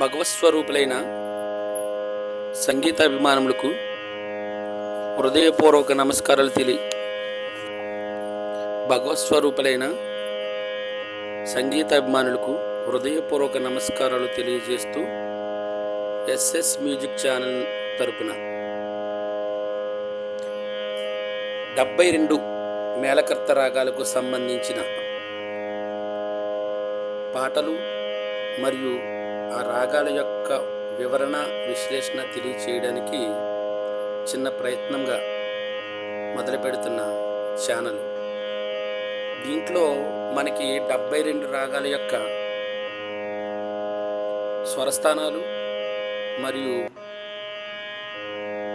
భగవత్స్వరూపులైన సంగీతాభిమానులకు హృదయపూర్వక నమస్కారాలు తెలియ భగవత్స్వరూపులైన సంగీతాభిమానులకు హృదయపూర్వక నమస్కారాలు తెలియజేస్తూ ఎస్ఎస్ మ్యూజిక్ ఛానల్ తరపున డెబ్బై రెండు మేళకర్త రాగాలకు సంబంధించిన పాటలు మరియు ఆ రాగాల యొక్క వివరణ విశ్లేషణ తెలియచేయడానికి చిన్న ప్రయత్నంగా మొదలు పెడుతున్న ఛానల్. దీంట్లో మనకి డెబ్బై రెండు రాగాల యొక్క స్వరస్థానాలు మరియు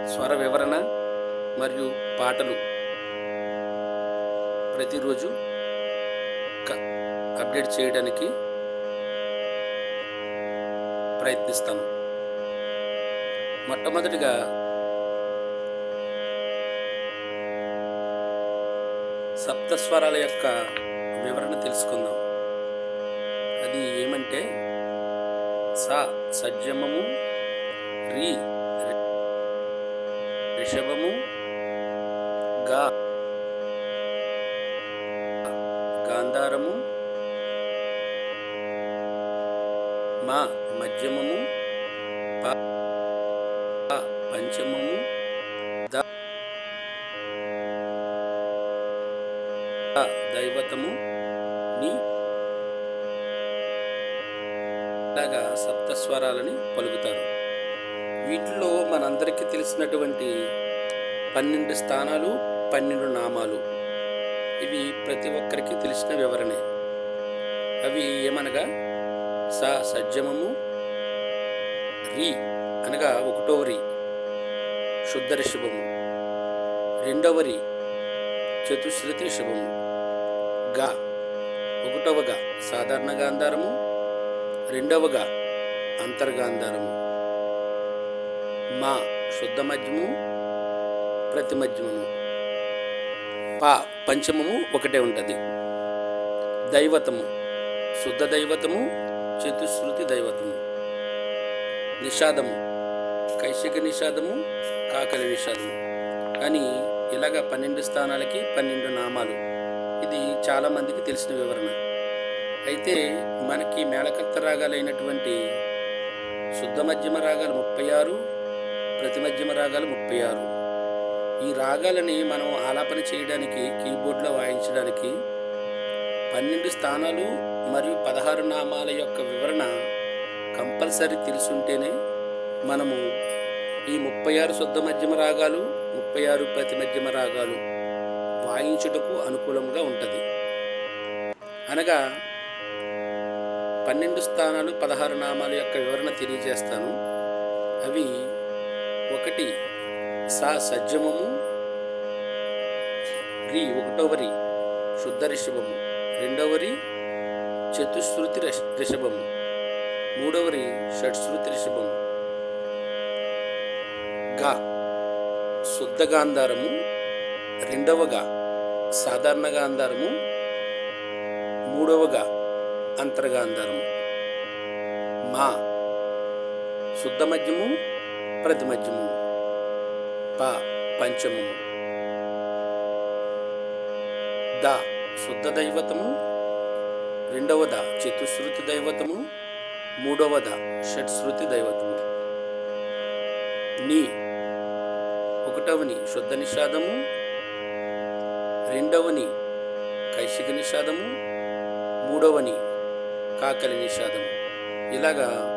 స్వర వివరణ మరియు పాటలు ప్రతిరోజు క- అప్డేట్ చేయడానికి ప్రయత్నిస్తాను. మొట్టమొదటిగా సప్తస్వరాల యొక్క వివరణ తెలుసుకుందాం. అది ఏమంటే స సజ్జమము రి రిషభము గా గాంధారము మా మధ్యమము ప ప పంచమము ద దైవతము ని సప్తస్వరాలని పలుకుతారు. వీటిలో మనందరికీ తెలిసినటువంటి పన్నెండు స్థానాలు పన్నెండు నామాలు. ఇవి ప్రతి ఒక్కరికి తెలిసిన వివరణే. అవి ఏమనగా స సజ్జమము రి అనగా ఒకటో రి శుద్ధ రిషభము రెండవ రి చతుశ్రుతి రిషభము గా ఒకటవగా సాధారణ గాంధారము. రెండవగా అంతర్గాంధారము. మా శుద్ధ మధ్యము ప్రతి మధ్యమము. పా పంచమము ఒకటే ఉంటుంది. దైవతము శుద్ధ దైవతము చతుశ్రుతి దైవతము నిషాదము. కైశిక నిషాదము కాకలి నిషాదము. అని ఇలాగ పన్నెండు స్థానాలకి పన్నెండు నామాలు. ఇది చాలామందికి తెలిసిన వివరణ. అయితే మనకి మేళకర్త రాగాలైనటువంటి శుద్ధ మధ్యమ రాగాలు ముప్పై ఆరు ప్రతి మధ్యమ రాగాలు ముప్పై ఆరు. ఈ రాగాలని మనం ఆలాపన చేయడానికి కీబోర్డ్లో వాయించడానికి పన్నెండు స్థానాలు మరియు పదహారు నామాల యొక్క వివరణ కంపల్సరీ తెలుసుంటేనే మనము ఈ ముప్పై ఆరు శుద్ధ మధ్యమ రాగాలు ముప్పై ఆరు ప్రతి మధ్యమ రాగాలు వాయించుటకు అనుకూలంగా ఉంటుంది. అనగా పన్నెండు స్థానాలు పదహారు నామాల యొక్క వివరణ తెలియజేస్తాను. అవి ఒకటి సా సజ్జమము రి ఒకటోవరి శుద్ధ రిషభము. రెండవరి చతుశ్రుతి రిష రిషభము. మూడవరి షట్శ్రుతి రిషభము. గా శుద్ధ గాంధారము. రెండవగా సాధారణ గాంధారము. మూడవగా అంతర్గాంధారము మా. శుద్ధ మధ్యము ప్రతి మధ్యము. ప. పంచమము. ద. శుద్ధ దైవతము. రెండవద చతుశ్రుతి దైవతము. మూడవద షట్శ్రుతి దైవతము. నీ ఒకటవని శుద్ధ నిషాదము. రెండవని కైశిక నిషాదము. మూడవని కాకలి నిషాదము. ఇలాగా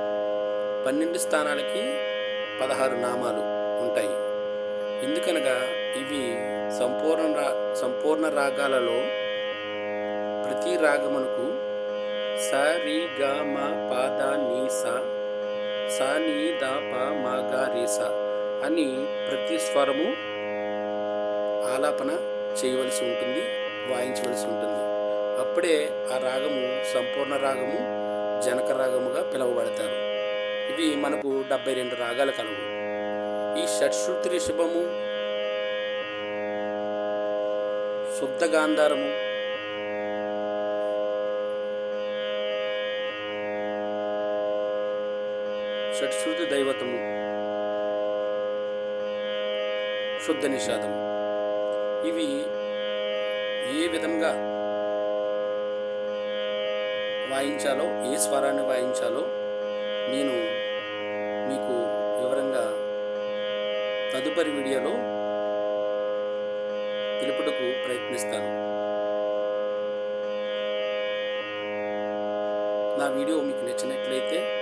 పన్నెండు స్థానాలకి పదహారు నామాలు ఉంటాయి. ఎందుకనగా ఇవి సంపూర్ణ రా సంపూర్ణ రాగాలలో రాగమునకు స రి గ మ ప ద ని స స ని ద ప మ గ రి స అని ప్రతి స్వరము ఆలాపన చేయవలసి ఉంటుంది వాయించవలసి ఉంటుంది. అప్పుడే ఆ రాగము సంపూర్ణ రాగము జనక రాగముగా పిలువబడతారు. ఇవి మనకు డెబ్బై రెండు రాగాలు కలవు. ఈ షట్శ్రుతి రిషభము శుద్ధ గాంధారము షట్శ్రుతి దైవతము. శుద్ధ నిషాదము. ఇవి ఏ విధంగా వాయించాలో ఏ స్వరాన్ని వాయించాలో నేను మీకు వివరంగా తదుపరి వీడియోలో తెలుపుటకు ప్రయత్నిస్తాను. నా వీడియో మీకు నచ్చినట్లయితే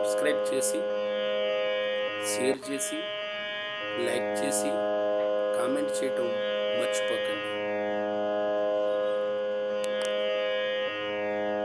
సబ్స్క్రైబ్ చేసి షేర్ చేసి లైక్ చేసి కామెంట్ చేయటం మర్చిపోకండి.